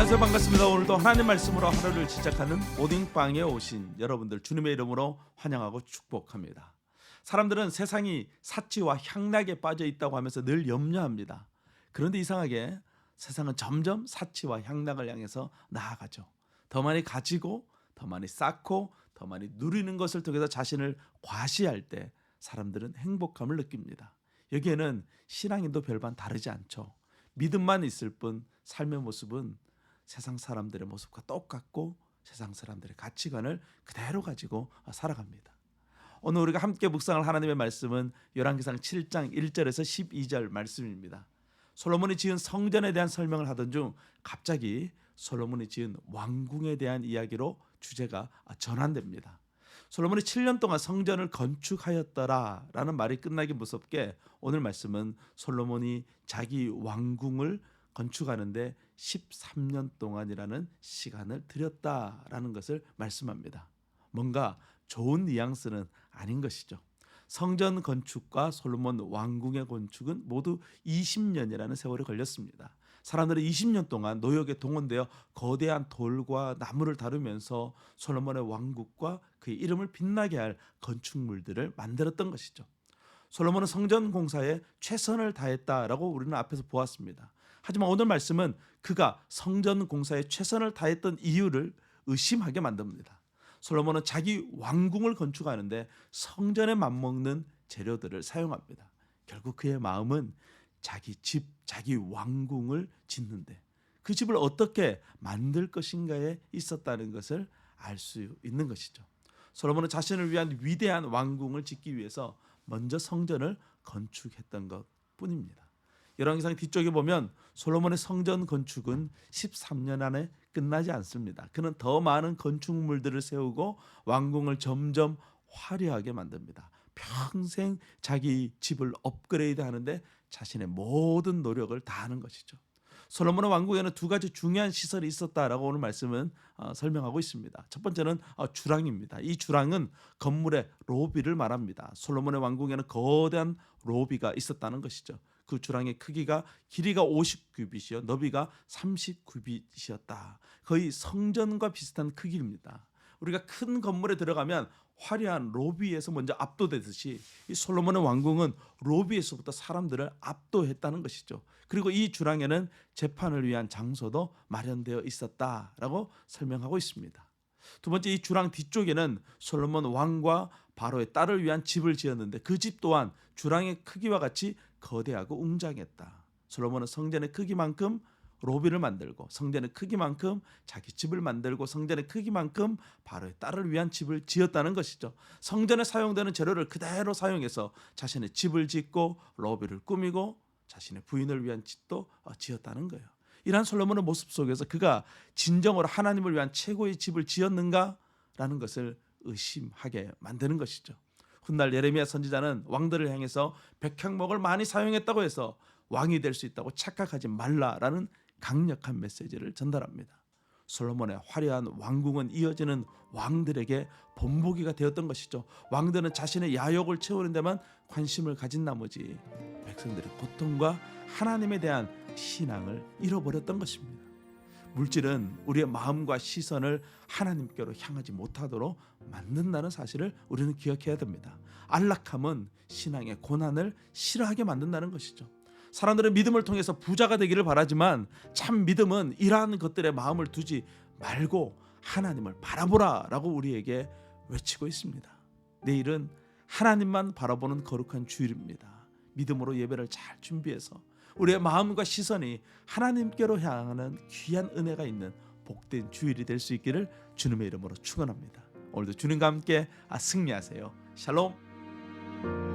안녕하세요. 반갑습니다. 오늘도 하나님 말씀으로 하루를 시작하는 오딩방에 오신 여러분들 주님의 이름으로 환영하고 축복합니다. 사람들은 세상이 사치와 향락에 빠져 있다고 하면서 늘 염려합니다. 그런데 이상하게 세상은 점점 사치와 향락을 향해서 나아가죠. 더 많이 가지고 더 많이 쌓고 더 많이 누리는 것을 통해서 자신을 과시할 때 사람들은 행복함을 느낍니다. 여기에는 신앙인도 별반 다르지 않죠. 믿음만 있을 뿐 삶의 모습은 세상 사람들의 모습과 똑같고 세상 사람들의 가치관을 그대로 가지고 살아갑니다. 오늘 우리가 함께 묵상할 하나님의 말씀은 열왕기상 7장 1절에서 12절 말씀입니다. 솔로몬이 지은 성전에 대한 설명을 하던 중 갑자기 솔로몬이 지은 왕궁에 대한 이야기로 주제가 전환됩니다. 솔로몬이 7년 동안 성전을 건축하였더라라는 말이 끝나기 무섭게 오늘 말씀은 솔로몬이 자기 왕궁을 건축하는데 13년 동안이라는 시간을 들였다라는 것을 말씀합니다. 뭔가 좋은 뉘앙스는 아닌 것이죠. 성전 건축과 솔로몬 왕궁의 건축은 모두 20년이라는 세월이 걸렸습니다. 사람들은 20년 동안 노역에 동원되어 거대한 돌과 나무를 다루면서 솔로몬의 왕국과 그의 이름을 빛나게 할 건축물들을 만들었던 것이죠. 솔로몬은 성전 공사에 최선을 다했다라고 우리는 앞에서 보았습니다. 하지만 오늘 말씀은 그가 성전 공사에 최선을 다했던 이유를 의심하게 만듭니다. 솔로몬은 자기 왕궁을 건축하는데 성전에 맞먹는 재료들을 사용합니다. 결국 그의 마음은 자기 집, 자기 왕궁을 짓는데 그 집을 어떻게 만들 것인가에 있었다는 것을 알 수 있는 것이죠. 솔로몬은 자신을 위한 위대한 왕궁을 짓기 위해서 먼저 성전을 건축했던 것 뿐입니다. 열왕기상 뒤쪽에 보면 솔로몬의 성전 건축은 13년 안에 끝나지 않습니다. 그는 더 많은 건축물들을 세우고 왕궁을 점점 화려하게 만듭니다. 평생 자기 집을 업그레이드 하는데 자신의 모든 노력을 다하는 것이죠. 솔로몬의 왕국에는 두 가지 중요한 시설이 있었다라고 오늘 말씀은 어, 설명하고 있습니다. 첫 번째는 어, 주랑입니다. 이 주랑은 건물의 로비를 말합니다. 솔로몬의 왕국에는 거대한 로비가 있었다는 것이죠. 그 주랑의 크기가 길이가 50규빗이요 너비가 30규빗이었다. 거의 성전과 비슷한 크기입니다. 우리가 큰 건물에 들어가면 화려한 로비에서 먼저 압도되듯이 이 솔로몬의 왕궁은 로비에서부터 사람들을 압도했다는 것이죠. 그리고 이 주랑에는 재판을 위한 장소도 마련되어 있었다라고 설명하고 있습니다. 두 번째 이 주랑 뒤쪽에는 솔로몬 왕과 바로의 딸을 위한 집을 지었는데 그 집 또한 주랑의 크기와 같이 거대하고 웅장했다. 솔로몬은 성전의 크기만큼 로비를 만들고 성전의 크기만큼 자기 집을 만들고 성전의 크기만큼 바로의 딸을 위한 집을 지었다는 것이죠. 성전에 사용되는 재료를 그대로 사용해서 자신의 집을 짓고 로비를 꾸미고 자신의 부인을 위한 집도 어, 지었다는 거예요. 이러한 솔로몬의 모습 속에서 그가 진정으로 하나님을 위한 최고의 집을 지었는가라는 것을 의심하게 만드는 것이죠. 훗날 예레미야 선지자는 왕들을 향해서 백향목을 많이 사용했다고 해서 왕이 될 수 있다고 착각하지 말라라는 강력한 메시지를 전달합니다. 솔로몬의 화려한 왕궁은 이어지는 왕들에게 본보기가 되었던 것이죠. 왕들은 자신의 야욕을 채우는 데만 관심을 가진 나머지 백성들의 고통과 하나님에 대한 신앙을 잃어버렸던 것입니다. 물질은 우리의 마음과 시선을 하나님께로 향하지 못하도록 만든다는 사실을 우리는 기억해야 됩니다. 안락함은 신앙의 고난을 싫어하게 만든다는 것이죠. 사람들은 믿음을 통해서 부자가 되기를 바라지만 참 믿음은 이러한 것들에 마음을 두지 말고 하나님을 바라보라라고 우리에게 외치고 있습니다. 내일은 하나님만 바라보는 거룩한 주일입니다. 믿음으로 예배를 잘 준비해서 우리의 마음과 시선이 하나님께로 향하는 귀한 은혜가 있는 복된 주일이 될 수 있기를 주님의 이름으로 축원합니다. 오늘도 주님과 함께 아, 승리하세요. 샬롬.